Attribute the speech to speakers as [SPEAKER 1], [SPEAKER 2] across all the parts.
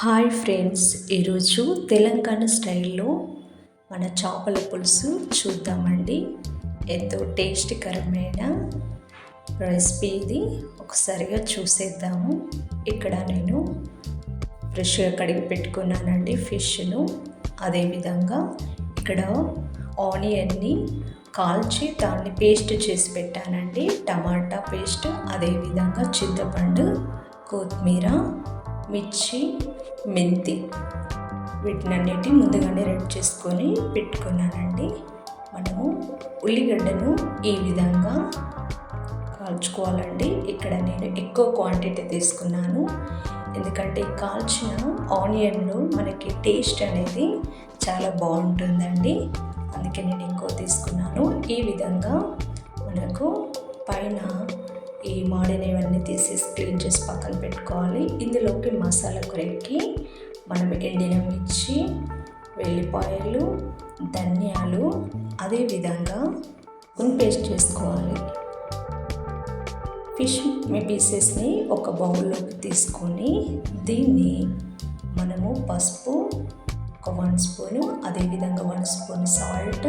[SPEAKER 1] Hi friends ఈరోజు తెలంగాణ స్టైల్లో మన చేపల పులుసు చూద్దామండి. ఎంతో టేస్టీకరమైన రెసిపీ ఇది. ఒకసారిగా చూసేద్దాము. ఇక్కడ నేను ఫ్రెష్గా కడిగి పెట్టుకున్నానండి ఫిష్ను. అదేవిధంగా ఇక్కడ ఆనియన్ని కాల్చి దాన్ని పేస్ట్ చేసి పెట్టానండి. టమాటా పేస్ట్ అదేవిధంగా చింతపండు కొత్తిమీర మిర్చి మెంతి వీటినన్నిటి ముందుగానే రెడీ చేసుకొని పెట్టుకున్నానండి. మనము ఉల్లిగడ్డను ఈ విధంగా కాల్చుకోవాలండి. ఇక్కడ నేను ఎక్కువ క్వాంటిటీ తీసుకున్నాను. ఎందుకంటే కాల్చిన ఆనియన్లో మనకి టేస్ట్ అనేది చాలా బాగుంటుందండి. అందుకే నేను ఎక్కువ తీసుకున్నాను. ఈ విధంగా మనకు పైన ఈ మాడినవన్నీ తీసేసి క్లీన్ చేసి పక్కన పెట్టుకోవాలి. ఇందులోకి మసాలా కూరకి మనం ఎండిన మిర్చి వెల్లిపాయలు ధనియాలు అదేవిధంగా పేస్ట్ చేసుకోవాలి. ఫిష్ మీ పీసెస్ని ఒక బౌల్లోకి తీసుకొని దీన్ని మనము పసుపు ఒక వన్ స్పూను అదేవిధంగా one spoon salt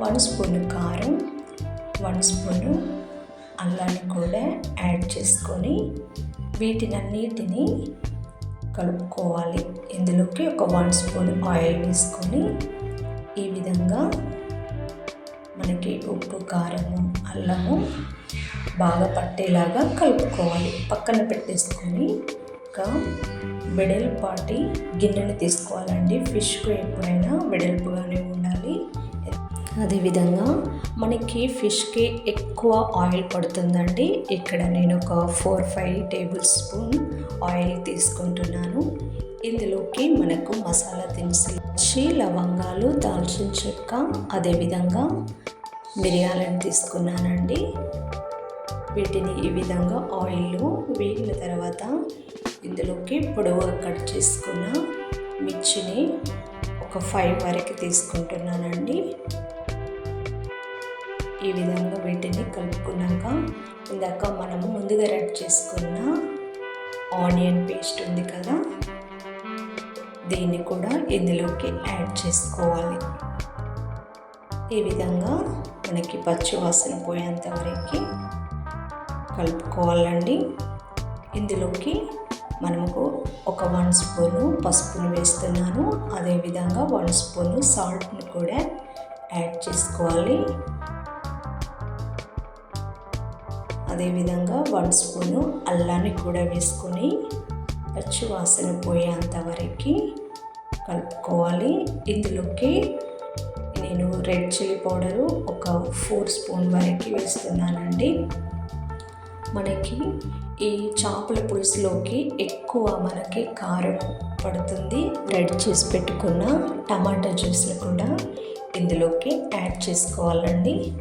[SPEAKER 1] one spoon కారం వన్ స్పూను అల్లాన్ని కూడా యాడ్ చేసుకొని వీటినన్నిటిని కలుపుకోవాలి. ఇందులోకి ఒక వన్ స్పూన్ ఆయిల్ తీసుకొని ఈ విధంగా మనకి ఉప్పు కారము అల్లము బాగా పట్టేలాగా కలుపుకోవాలి. పక్కన పెట్టేసుకొని ఒక వెడల్పాటి గిన్నెని తీసుకోవాలండి. ఫిష్కు ఎప్పుడైనా వెడల్పుగానే కానీ అదేవిధంగా మనకి ఫిష్కి ఎక్కువ ఆయిల్ పడుతుందండి. ఇక్కడ నేను ఒక four five tablespoon oil తీసుకుంటున్నాను. ఇందులోకి మనకు మసాలా దినుసులు వచ్చి లవంగాలు దాల్చిన చెక్క అదేవిధంగా మిరియాలను తీసుకున్నానండి. వీటిని ఈ విధంగా ఆయిల్ వేగిన తర్వాత ఇందులోకి పొడవుగా కట్ చేసుకున్న మిర్చిని ఒక ఫైవ్ వరకు తీసుకుంటున్నానండి. ఈ విధంగా వీటిని కలుపుకున్నాక ఇందాక మనము ముందుగా రెడ్ చేసుకున్న ఆనియన్ పేస్ట్ ఉంది కదా దీన్ని కూడా ఇందులోకి యాడ్ చేసుకోవాలి. ఈ విధంగా మనకి పచ్చి వాసన పోయేంత వరకు కలుపుకోవాలండి. ఇందులోకి మనకు ఒక వన్ స్పూను పసుపును వేస్తున్నాను. అదేవిధంగా వన్ స్పూను సాల్ట్ని కూడా యాడ్ చేసుకోవాలి. అదేవిధంగా వన్ స్పూను అల్లాన్ని కూడా వేసుకొని పచ్చి వాసన పోయేంత వరకు కలుపుకోవాలి. ఇందులోకి నేను రెడ్ చిల్లీ పౌడరు ఒక ఫోర్ స్పూన్ వరకు వేస్తున్నానండి. మనకి ఈ చేపల పులుసులోకి ఎక్కువ మనకి కారం పడుతుంది. రెడ్ చేసి పెట్టుకున్న టమాటా జ్యూస్ని కూడా ఇందులోకి యాడ్ చేసుకోవాలండి.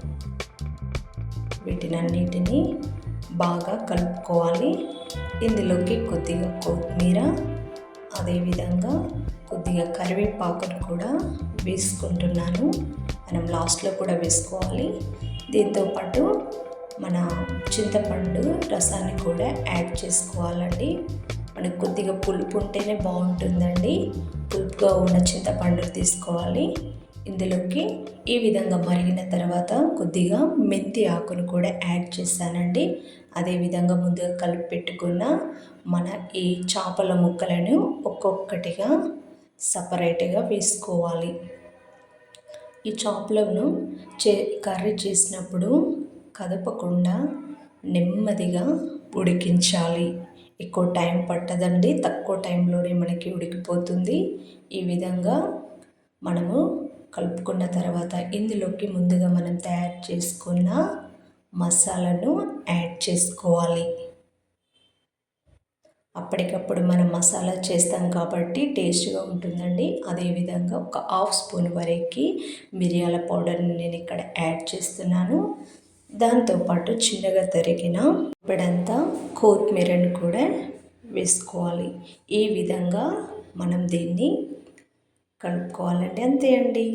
[SPEAKER 1] వీటినన్నిటినీ బాగా కలుపుకోవాలి. ఇందులోకి కొద్దిగా కొత్తిమీర అదేవిధంగా కొద్దిగా కరివేపాకును కూడా వేసుకుంటున్నాను. మనం లాస్ట్లో కూడా వేసుకోవాలి. దీంతోపాటు మన చింతపండు రసాన్ని కూడా యాడ్ చేసుకోవాలండి. మనకు కొద్దిగా పులుపు ఉంటేనే బాగుంటుందండి. పులుపుగా ఉన్న చింతపండు తీసుకోవాలి. ఇందులోకి ఈ విధంగా మరిగిన తర్వాత కొద్దిగా మెంతి ఆకును కూడా యాడ్ చేశానండి అదేవిధంగా ముందుగా కలిపి పెట్టుకున్న మన ఈ చేపల ముక్కలను ఒక్కొక్కటిగా సపరేట్గా వేసుకోవాలి. ఈ చేపలను చే కర్రీ చేసినప్పుడు కదపకుండా నెమ్మదిగా ఉడికించాలి. ఎక్కువ టైం పట్టదండి తక్కువ టైంలోనే మనకి ఉడికిపోతుంది. ఈ విధంగా మనము కలుపుకున్న తర్వాత ఇందులోకి ముందుగా మనం తయారు చేసుకున్న మసాలాను యాడ్ చేసుకోవాలి. అప్పటికప్పుడు మనం మసాలా చేస్తాం కాబట్టి టేస్ట్గా ఉంటుందండి. అదేవిధంగా ఒక హాఫ్ స్పూన్ వరకు మిరియాల పౌడర్ని నేను ఇక్కడ యాడ్ చేస్తున్నాను. దాంతోపాటు చిన్నగా తరిగిన ఇప్పుడంతా కొత్తిమీరను కూడా వేసుకోవాలి. ఈ విధంగా మనం దీన్ని కలుపుకోవాలండి అంతే అండి.